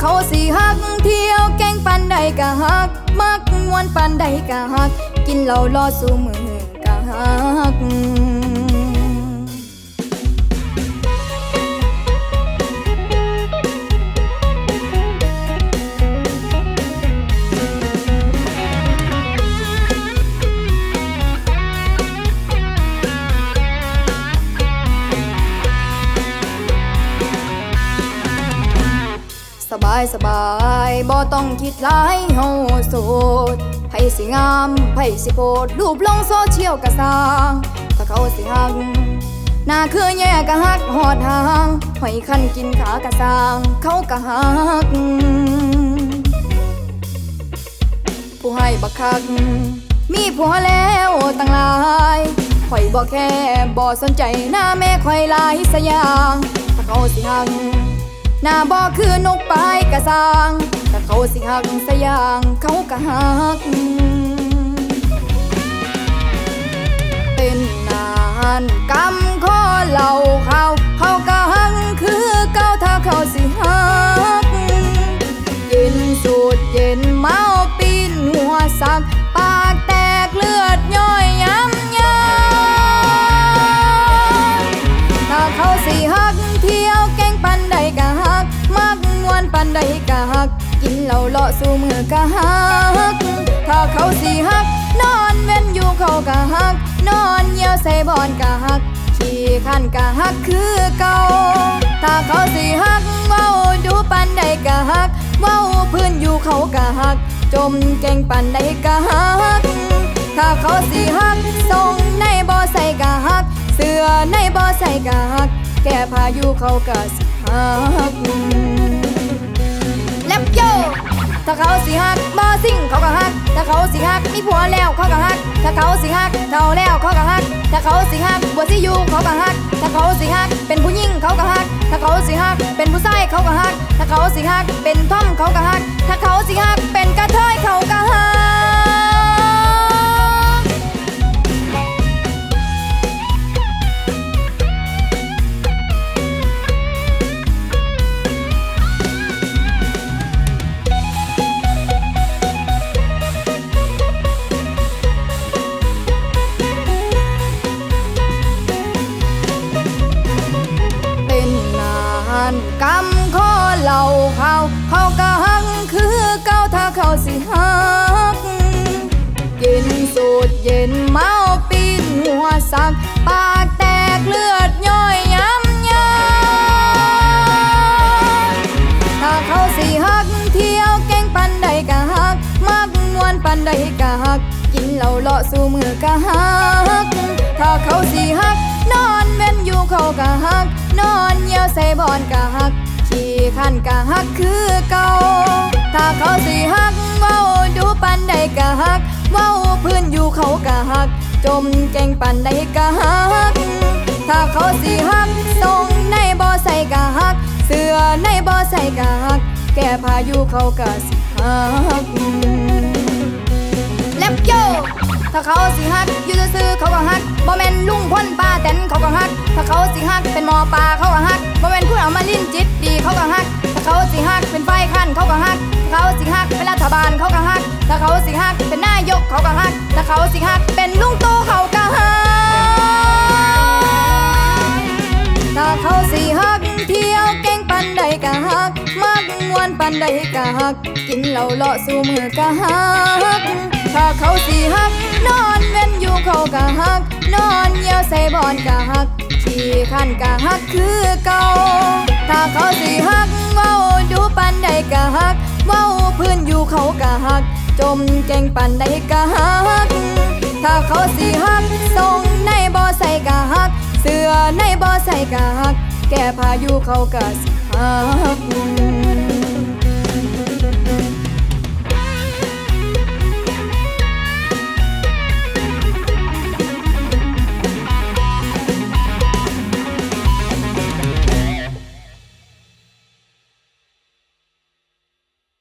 เขาสิฮัก เที่ยวแกงปันใดกะฮัก มักมวนปันใดกะฮัก กินเหล้ารอสู่มือกะฮัก บายสบายบ่ต้องคิดหลายเฮาโสดไผสิงามไผสิโพดรูปลงโซเชียลกะสร้างถ้าเขาสิหักหน้าคือแย่กะฮักหอดหางหอยคันกินขากะสร้าง เขากะฮัก ผู้ให้บักคัก มีผัวแล้วตั้งหลายข่อยบ่แค่บ่สนใจหน้าแม่ข่อยหลายสยางถ้าเขาสิหัก หน้าบ่คือนกปลายกะสร้างถ้าเขาสิหักสยางเขากะหัก กินเหล้าเลาะสู่มือกะหัก ถ้าเขาสิหัก นอนเว้นอยู่เขากะหัก นอนเหี่ยวใส่บอนกะหัก ขี่ขันกะหักคือเก่า ถ้าเขาสิหักเว้าดูปันใดกะหัก เว้าพื้นอยู่เขากะหัก จมเก่งปันใดกะหัก ถ้าเขาสิหักส่งในบ่อใส่กะหัก เสื้อในบ่อใส่กะหัก แก้พายุเขากะสิหัก ถ้าเขาสิฮักบ่สิ่งเขาก็ฮัก ถ้าเขาสิฮักมีผัวแล้วเขาก็ฮัก ถ้าเขาสิฮักเท่าแล้วเขาก็ฮัก ถ้าเขาสิฮักบัวสิอยู่เขาก็ฮัก ถ้าเขาสิฮักเป็นผู้หญิงเขาก็ฮัก ถ้าเขาสิฮักเป็นผู้ชายเขาก็ฮัก ถ้าเขาสิฮักเป็นท่อมเขาก็ฮัก ถ้าเขาสิฮักเป็นกระเทยเขาก็ฮัก เหล้าเลาะสู่มือกะหัก ถ้าเขาสิหัก นอนเว้นอยู่เขากะหัก นอนเหี่ยวใส่บอนกะหัก ขี่ขันกะหักคือเก่า ถ้าเขาสิหักเว้าดูปันใดกะหัก เว้าพื้นอยู่เขากะหัก จมเก่งปันใดกะหัก ถ้าเขาสิหักส่งในบ่อใส่กะหัก เสื้อในบ่อใส่กะหัก แก้พายุเขากะสิหัก ถ้าเขาสิฮักอยู่ซื่อเขาก็ฮักบ่แม่นลุงพ่นป้าแตนเขาก็ฮัก ถ้าเขาสิฮักเป็นหมอปลาเขาก็ฮักบ่แม่นคุณเอามาลิ้นจิตดีเขาก็ฮัก ถ้าเขาสิฮักเป็นไฟคันเขาก็ฮักถ้าเขาสิฮักเป็นรัฐบาลเขาก็ฮัก ถ้าเขาสิฮักเป็นนายกเขาก็ฮัก ถ้าเขาสิฮักเป็นลุงตู่เขาก็ฮักถ้าเขาสิฮักเที่ยวเก่งปันใดกะฮัก มักมวนปันใดกะฮัก กินเหล้าเลาะสู่มือกะฮัก ถ้าเขาสิฮัก นอนเว้นอยู่เขากะฮัก นอนเหี่ยวใส่บอนกะฮักขี่ขันกะฮักคือเก่าถ้าเขาสิฮักเว้าดูปันใดกะฮัก เว้าพื้นอยู่เขากะฮัก จมเก่งปันใดกะฮัก ถ้าเขาสิฮักส่งในบ่อใส่กะฮัก เสื้อในบ่อใส่กะฮัก แก้พายุเขากะสิฮัก